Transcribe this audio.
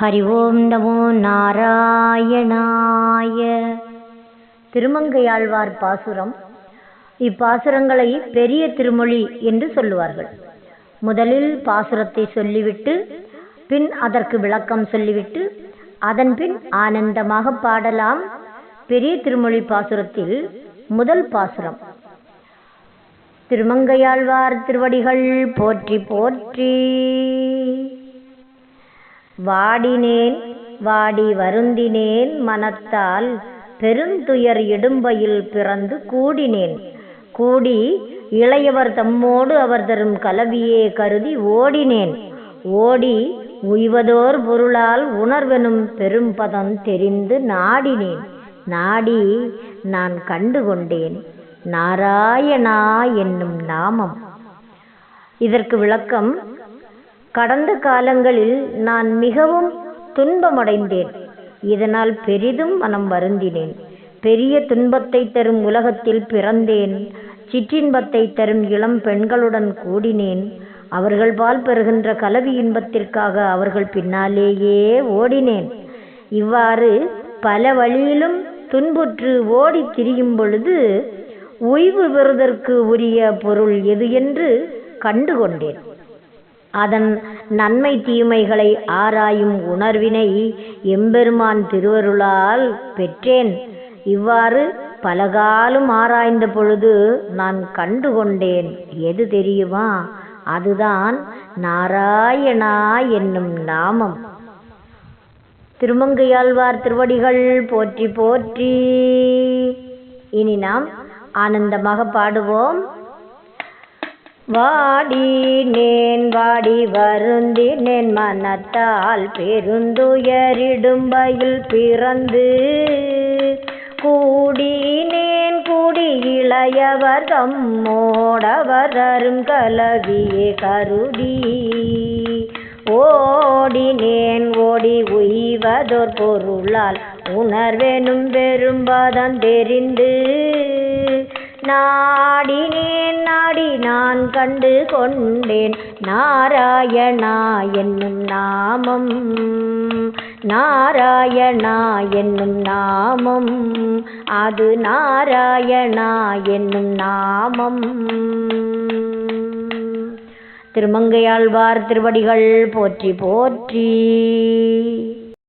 ஹரி ஓம் நமோ நாராயணாய. திருமங்கையாழ்வார் பாசுரம் இப்பாசுரங்களை பெரிய திருமொழி என்று சொல்லுவார்கள். முதலில் பாசுரத்தை சொல்லிவிட்டு பின் அதற்கு விளக்கம் சொல்லிவிட்டு அதன் பின் ஆனந்தமாக பாடலாம். பெரிய திருமொழி பாசுரத்தில் முதல் பாசுரம். திருமங்கையாழ்வார் திருவடிகள் போற்றி போற்றி. வாடினேன் வாடி வருந்தினேன் மனத்தால் பெருந்துயர் இடும்பையில் பிறந்து கூடினேன். கூடி இளையவர் தம்மோடு அவர் தரும் கலவியே கருதி ஓடினேன். ஓடி உய்வதோர் பொருளால் உணர்வெனும் பெரும்பதம் தெரிந்து நாடினேன். நாடி நான் கண்டு கொண்டேன் நாராயணா என்னும் நாமம். இதற்கு விளக்கம் கடந்த காலங்களில் நான் மிகவும் துன்பமடைந்தேன். இதனால் பெரிதும் மனம் வருந்தினேன். பெரிய துன்பத்தை தரும் உலகத்தில் பிறந்தேன். சிற்றின்பத்தை தரும் இளம் பெண்களுடன் கூடினேன். அவர்கள் பால் பெறுகின்ற கலவி இன்பத்திற்காக அவர்கள் பின்னாலேயே ஓடினேன். இவ்வாறு பல வழியிலும் துன்புற்று ஓடித் திரியும் பொழுது ஓய்வு பெறுவதற்கு உரிய பொருள் எது என்று கண்டு கொண்டேன் அதன் நன்மை தீமைகளை ஆராயும் உணர்வினை எம்பெருமான் திருவருளால் பெற்றேன். இவ்வாறு பலகாலும் ஆராய்ந்த பொழுது நான் கண்டு கொண்டேன் எது தெரியுமா? அதுதான் நாராயணா என்னும் நாமம். திருமங்கையாழ்வார் திருவடிகள் போற்றி போற்றி. இனி நாம் ஆனந்தமாக பாடுவோம். வாடினேன் வாடி வருந்தினேன் மனத்தால் பெருந்துயரிடும் பெருந்துயரிடும்பையில் பிறந்து. கூடினேன் கூடி இளையவர் தம்மோடவர் அரும் கலவியே கருடி ஓடினேன் ஓடி உய்வதோர் பொருளால் உணர்வெனும் பெரும்பதம் தெரிந்து. நாடினேன் நாடி நான் கண்டு கொண்டேன். நாராயணா என்னும் நாமம் நாராயணா என்னும் நாமம் அது நாராயணா என்னும் நாமம். திருமங்கையாழ்வார் திருவடிகள் போற்றி போற்றி.